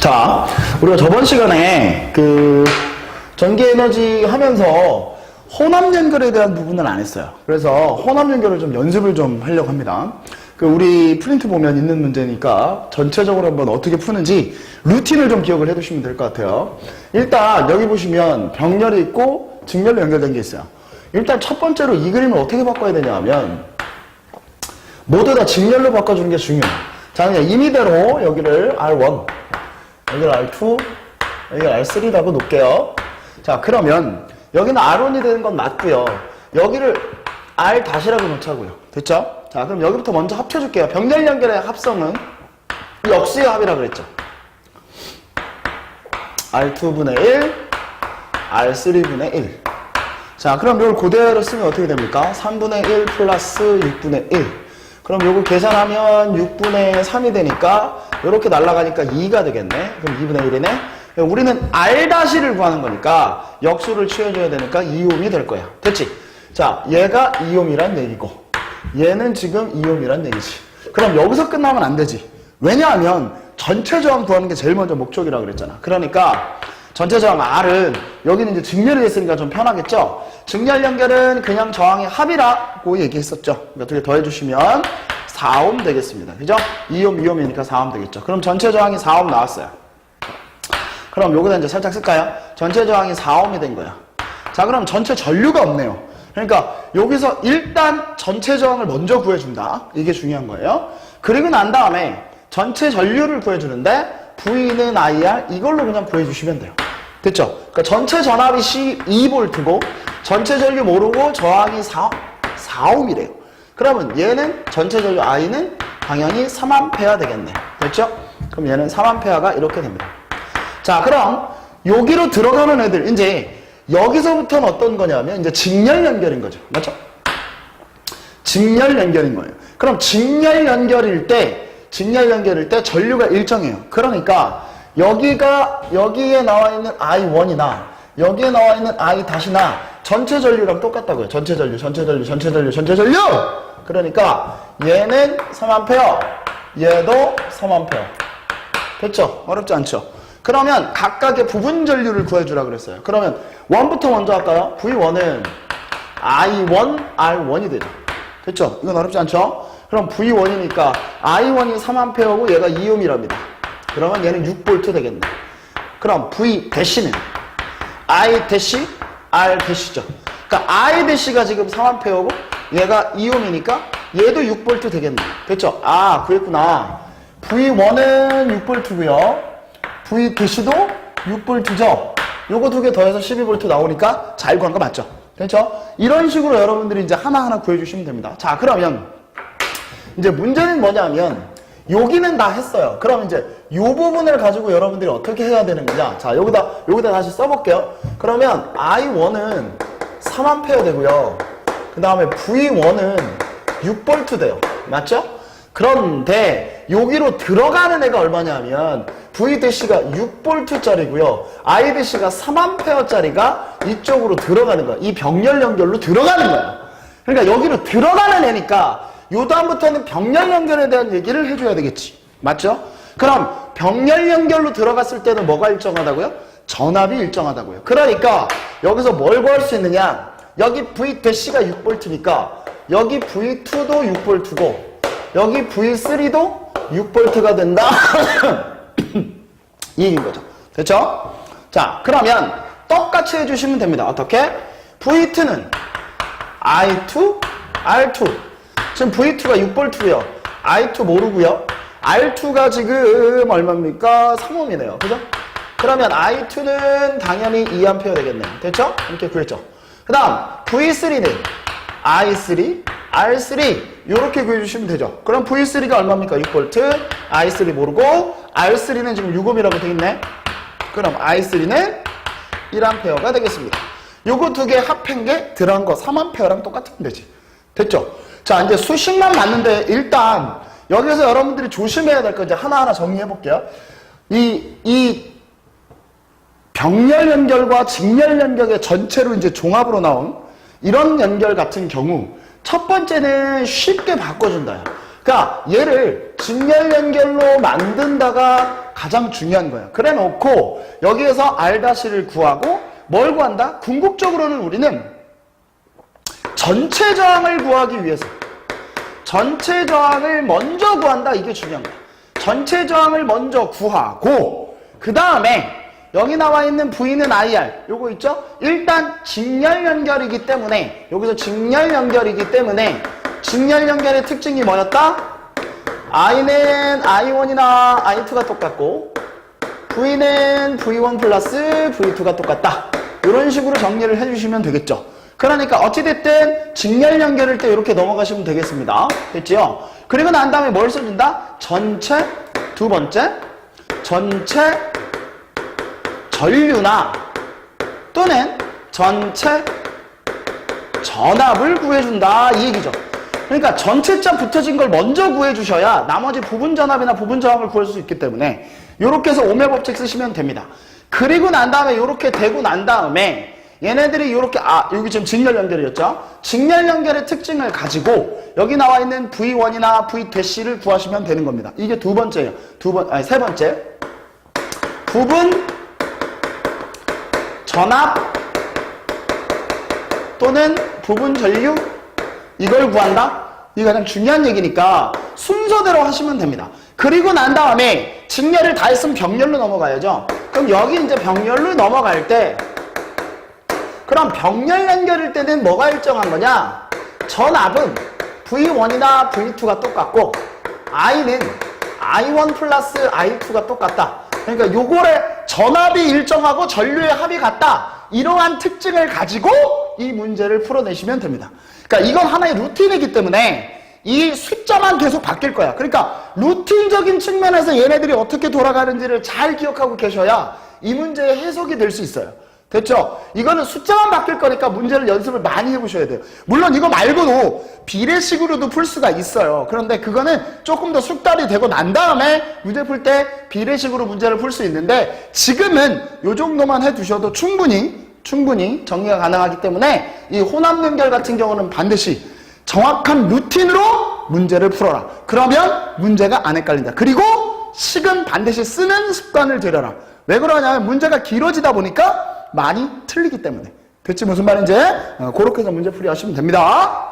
자, 우리가 저번 시간에 그 전기 에너지 하면서 혼합 연결에 대한 부분은 안 했어요. 그래서 혼합 연결을 좀 연습을 좀 하려고 합니다. 그 우리 프린트 보면 있는 문제니까 전체적으로 한번 어떻게 푸는지 루틴을 좀 기억을 해 두시면 될 것 같아요. 일단 여기 보시면 병렬이 있고 직렬로 연결된 게 있어요. 일단 첫 번째로 이 그림을 어떻게 바꿔야 되냐 하면 모두 다 직렬로 바꿔주는 게 중요해요. 자, 그냥 임의대로 여기를 R1, 여기를 R2, 여기를 R3라고 놓을게요. 자, 그러면 여기는 R1이 되는 건 맞고요. 여기를 R 다시라고 놓자고요. 됐죠? 자, 그럼 여기부터 먼저 합쳐줄게요. 병렬 연결의 합성은 역수의 합이라고 그랬죠. R2분의 1, R3분의 1. 자, 그럼 이걸 그대로 쓰면 어떻게 됩니까? 3분의 1 플러스 6분의 1. 그럼 요거 계산하면 6분의 3이 되니까 이렇게 날아가니까 2가 되겠네. 그럼 2분의 1이네. 우리는 R-를 구하는 거니까 역수를 취해줘야 되니까 2옴이 될 거야. 됐지? 자, 얘가 2옴이란 얘기고 얘는 지금 2옴이란 얘기지. 그럼 여기서 끝나면 안 되지. 왜냐하면 전체 저항 구하는 게 제일 먼저 목적이라고 그랬잖아. 그러니까 전체 저항 R은 여기는 이제 직렬이 됐으니까 좀 편하겠죠? 직렬 연결은 그냥 저항의 합이라고 얘기했었죠. 어떻게 더해주시면 4옴 되겠습니다. 그죠? 2옴, 2옴이니까 4옴 되겠죠. 그럼 전체 저항이 4옴 나왔어요. 그럼 여기다 이제 살짝 쓸까요? 전체 저항이 4옴이 된 거야. 자, 그럼 전체 전류가 없네요. 그러니까 여기서 일단 전체 저항을 먼저 구해준다. 이게 중요한 거예요. 그리고 난 다음에 전체 전류를 구해주는데 V는 IR 이걸로 그냥 구해주시면 돼요. 됐죠? 그러니까 전체 전압이 C 2V고 전체 전류 모르고 저항이 4, 4옴이래요. 그러면 얘는 전체 전류 I는 당연히 3A 되겠네. 됐죠? 그럼 얘는 3A가 이렇게 됩니다. 자, 그럼 여기로 들어가는 애들 이제 여기서부터는 어떤 거냐면 이제 직렬 연결인 거죠. 맞죠? 직렬 연결인 거예요. 그럼 직렬 연결일 때 직렬 연결일 때 전류가 일정해요. 그러니까 여기가 여기에 나와 있는 I1이나 여기에 나와 있는 I 다시나 전체 전류랑 똑같다고요. 전체 전류, 전체 전류, 전체 전류, 전체 전류. 그러니까 얘는 3A, 얘도 3A. 됐죠? 어렵지 않죠? 그러면 각각의 부분 전류를 구해주라 그랬어요. 그러면 1부터 먼저 할까요? V1은 I1, R1이 되죠. 됐죠? 이건 어렵지 않죠? 그럼 V1이니까 I1이 3A고 얘가 2옴이랍니다. 그러면 얘는 6V 되겠네. 그럼 V 대시는 I 대시, R 대시죠. 그러니까 I 대시가 지금 3A고 얘가 2옴이니까 얘도 6V 되겠네. 됐죠? 아, 그랬구나. V1은 6V고요. V 대시도 6V죠. 요거 두 개 더해서 12V 나오니까 잘 구한 거 맞죠? 그렇죠? 이런 식으로 여러분들이 이제 하나하나 구해주시면 됩니다. 자, 그러면 이제 문제는 뭐냐면 여기는 다 했어요. 그럼 이제 이 부분을 가지고 여러분들이 어떻게 해야 되는 거냐? 자, 여기다 여기다 다시 써볼게요. 그러면 I1은 3A 되고요. 그 다음에 V1은 6V 돼요. 맞죠? 그런데 여기로 들어가는 애가 얼마냐면 V-가 6V짜리고요. I-가 3A짜리가 이쪽으로 들어가는 거야. 이 병렬 연결로 들어가는 거야. 그러니까 여기로 들어가는 애니까 요 다음부터는 병렬 연결에 대한 얘기를 해줘야 되겠지. 맞죠? 그럼 병렬 연결로 들어갔을 때는 뭐가 일정하다고요? 전압이 일정하다고요. 그러니까 여기서 뭘 구할 수 있느냐? 여기 V-가 6V니까 여기 V2도 6V고 여기 V3도 6V가 된다. 이 얘기인 거죠. 됐죠? 자, 그러면 똑같이 해주시면 됩니다. 어떻게? V2는 I2, R2. 지금 V2가 6V고요. I2 모르고요. R2가 지금 얼마입니까? 3옴이네요. 그죠? 그러면 I2는 당연히 2A 되겠네요. 됐죠? 이렇게 구했죠. 그 다음 V3는 I3, R3 이렇게 구해주시면 되죠. 그럼 V3가 얼마입니까? 6V, I3 모르고 R3는 지금 6옴이라고 되어 있네. 그럼 I3는 1A가 되겠습니다. 요거 두 개 합한 게 들어간 거 3A랑 똑같으면 되지. 됐죠? 자, 이제 수식만 맞는데 일단 여기서 여러분들이 조심해야 될 거 이제 하나하나 정리해 볼게요. 이, 이 병렬 연결과 직렬 연결의 전체로 이제 종합으로 나온 이런 연결 같은 경우 첫 번째는 쉽게 바꿔준다. 그러니까 얘를 직렬 연결로 만든다가 가장 중요한 거예요. 그래 놓고 여기에서 R-를 구하고 뭘 구한다? 궁극적으로는 우리는 전체 저항을 구하기 위해서 전체 저항을 먼저 구한다. 이게 중요한 거야. 전체 저항을 먼저 구하고 그 다음에 여기 나와 있는 V는 IR 요거 있죠? 일단 직렬 연결이기 때문에 여기서 직렬 연결이기 때문에 직렬 연결의 특징이 뭐였다? I는 I1이나 I2가 똑같고 V는 V1 플러스 V2가 똑같다. 이런 식으로 정리를 해주시면 되겠죠. 그러니까 어찌됐든 직렬 연결일 때 이렇게 넘어가시면 되겠습니다. 됐지요? 그리고 난 다음에 뭘 써준다? 전체, 두 번째, 전체 전류나 또는 전체 전압을 구해준다 이 얘기죠. 그러니까 전체점 붙어진 걸 먼저 구해주셔야 나머지 부분 전압이나 부분 저항을 구할 수 있기 때문에 이렇게 해서 오메 법칙 쓰시면 됩니다. 그리고 난 다음에 이렇게 되고 난 다음에 얘네들이 이렇게 아 여기 지금 직렬 연결이었죠. 직렬 연결의 특징을 가지고 여기 나와 있는 V1이나 V-를 구하시면 되는 겁니다. 이게 두 번째예요. 두 번, 아니 세 번째. 부분 전압 또는 부분 전류 이걸 구한다? 이게 가장 중요한 얘기니까 순서대로 하시면 됩니다. 그리고 난 다음에 직렬을 다 했으면 병렬로 넘어가야죠. 그럼 여기 이제 병렬로 넘어갈 때 그럼 병렬 연결일 때는 뭐가 일정한 거냐? 전압은 V1이나 V2가 똑같고 I는 I1 플러스 I2가 똑같다. 그러니까 요거의 전압이 일정하고 전류의 합이 같다. 이러한 특징을 가지고 이 문제를 풀어내시면 됩니다. 그러니까 이건 하나의 루틴이기 때문에 이 숫자만 계속 바뀔 거야. 그러니까 루틴적인 측면에서 얘네들이 어떻게 돌아가는지를 잘 기억하고 계셔야 이 문제의 해석이 될 수 있어요. 됐죠? 이거는 숫자만 바뀔 거니까 문제를 연습을 많이 해보셔야 돼요. 물론 이거 말고도 비례식으로도 풀 수가 있어요. 그런데 그거는 조금 더 숙달이 되고 난 다음에 문제 풀 때 비례식으로 문제를 풀 수 있는데 지금은 이 정도만 해두셔도 충분히 충분히 정리가 가능하기 때문에 이 혼합 연결 같은 경우는 반드시 정확한 루틴으로 문제를 풀어라. 그러면 문제가 안 헷갈린다. 그리고 식은 반드시 쓰는 습관을 들여라. 왜 그러냐면 문제가 길어지다 보니까 많이 틀리기 때문에. 됐지 무슨 말인지? 어, 그렇게 해서 문제 풀이 하시면 됩니다.